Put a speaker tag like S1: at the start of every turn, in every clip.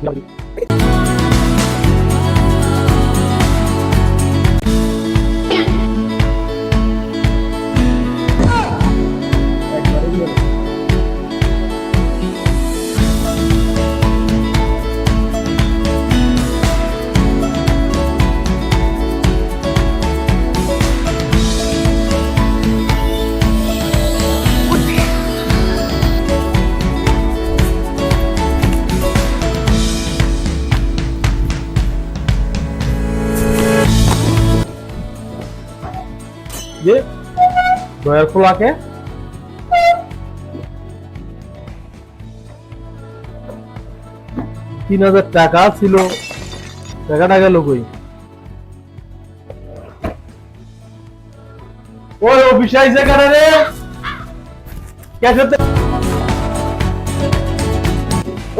S1: 一二 যে দয়ার খোলাকে তিন হাজার টাকা ছিল। টাকাটা গেল কই? ওই অফিস আইসে কারা রে? ক্যাশতে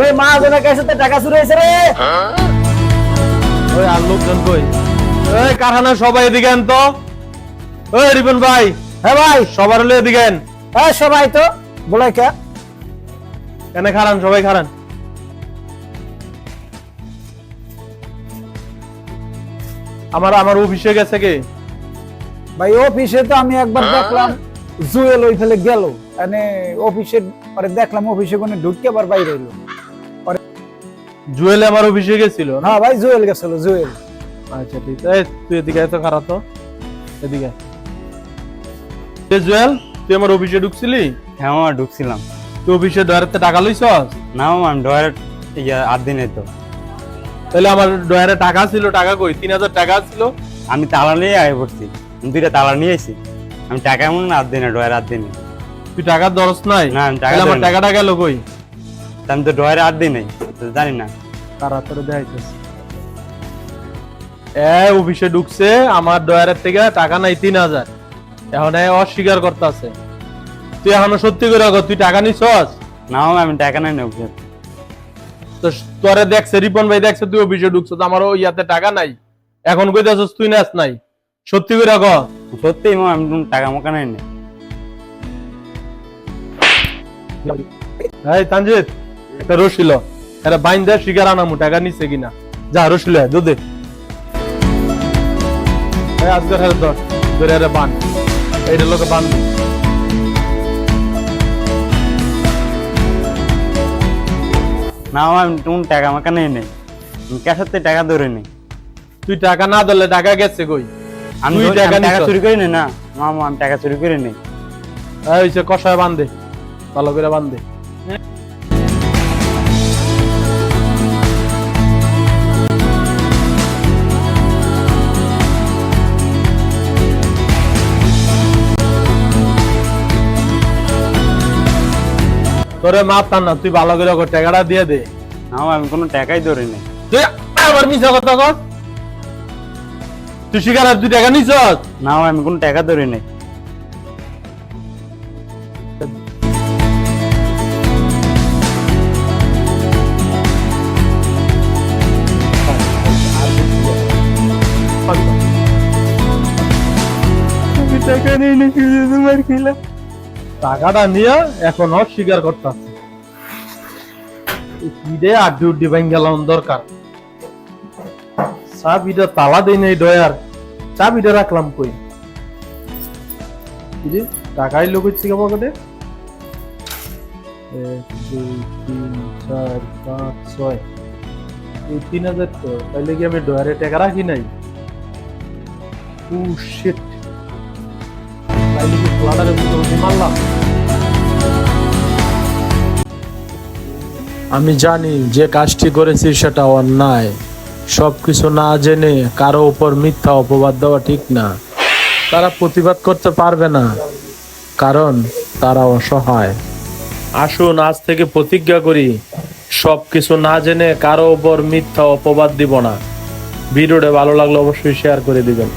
S2: ওই মা জনের কাছে তো টাকা চুরি হয়েছে রে।
S1: ওই আর লোকজন কই? ওই কারখানা সবাই এদিকে আন তো ওই রিপন ভাই।
S2: হ্যাঁ ভাই
S1: সবার হলে এদিকে
S2: হ্যাঁ সবাই তো। বলে কে?
S1: এনে খারান সবাই খারান। আমার আমার অফিসে গেছে কে?
S2: ভাই অফিসে তো আমি একবার দেখলাম জুয়েল ওই ফেলে গেল। মানে অফিসে পরে দেখলাম অফিসে কোনো ঢুকে আবার বাইরে এলো।
S1: জুয়েল আমার অফিসে গেছিল না?
S2: হ্যাঁ ভাই জুয়েল গেছিল জুয়েল।
S1: আচ্ছা ঠিক। আছে তুই এদিকে এত খারাপ তো। এদিকে জুয়েল তুই আমার অফিসে ঢুকছিলি?
S3: হ্যাঁ মামা ঢুকছিলাম।
S1: তুই অফিসে ডয়ারেতে টাকা লইছস?
S3: না মামা আমি ডয়ার ইয়া আট দিনে তো
S1: তাহলে আমার ডয়ারে টাকা ছিল টাকা কই? তিন হাজার টাকা ছিল।
S3: আমি তালা নিয়ে আগে পড়ছি। দুইটা তালা নিয়ে এসি আমি টাকা এমন আট দিনে ডয়ার আট দিনে
S1: তুই টাকার দরস নাই?
S3: না, আমি টাকা
S1: আমার। টাকাটা গেল কই?
S3: আমি তো ডয়ারে আট দিনে জানি না।
S1: তোরে দেখাইতেছে এ অফিসে ঢুকছে আমার ডয়ারের থেকে টাকা নাই তিন হাজার। এখন অস্বীকার করতেছে। তুই এখনও সত্যি করে তুই টাকা নিছস?
S3: না আমি টাকা নাই নেব।
S1: তো তোরে দেখছে রিপন ভাই দেখছে তুই অফিসে ঢুকছ তো আমারও ইয়াতে টাকা নাই। এখন কইতাছস তুই নাস নাই। সত্যি করে ক।
S3: সত্যি আমি টাকা মোকা নাই নে
S1: এই তানজিৎ একটা রসিল এটা বাইন দে শিকার আনামু টাকা নিছে কিনা। যা রসিল দুধে হারে ধর ধরে বান। এইটা লোকে বান
S3: না মামা আমি কোনো টাকা আমাকে নেই নেই। ক্যাশের তো টাকা ধরে নেই।
S1: তুই টাকা না ধরলে টাকা গেছে কই?
S3: আমি
S1: টাকা
S3: টাকা চুরি করি না না। মামা আমি টাকা চুরি করি নেই
S1: এই হইছে কষায় বান্ধে ভালো করে বান্ধে তোরে মারতাম না তুই ভালো করে টাকাটা দিয়ে দে।
S3: না আমি কোনো টাকাই ধরে নেই।
S1: তুই আবার মিছা কথা কর তুই শিকার তুই টাকা নিছস?
S3: না আমি কোনো টাকা ধরে নেই।
S1: টাকা নেই নাকি তোমার খেলা টাকাটা নিয়ে এখন অস্বীকার করতেছে। কি আড্ডি উড্ডি গেলাম দরকার। চাবিটা তালা দেই নাই ডয়ার চাবিটা রাখলাম কই? কি টাকাই লোক হচ্ছে পকেটে এক, দুই, তিন, চার, পাঁচ, ছয়। এই তিন হাজার তো, তাইলে কি আমি ডয়ারে টাকা রাখি নাই? ও শিট মতো মারলাম
S4: আমি জানি যে কাজটি করেছি সেটা অন্যায়। সবকিছু না জেনে কারও উপর মিথ্যা অপবাদ দেওয়া ঠিক না। তারা প্রতিবাদ করতে পারবে না, কারণ তারা অসহায়। আসুন, আজ থেকে প্রতিজ্ঞা করি, সবকিছু না জেনে কারও উপর মিথ্যা অপবাদ দিব না। ভিডিওটা ভালো লাগলে অবশ্যই শেয়ার করে দিবেন।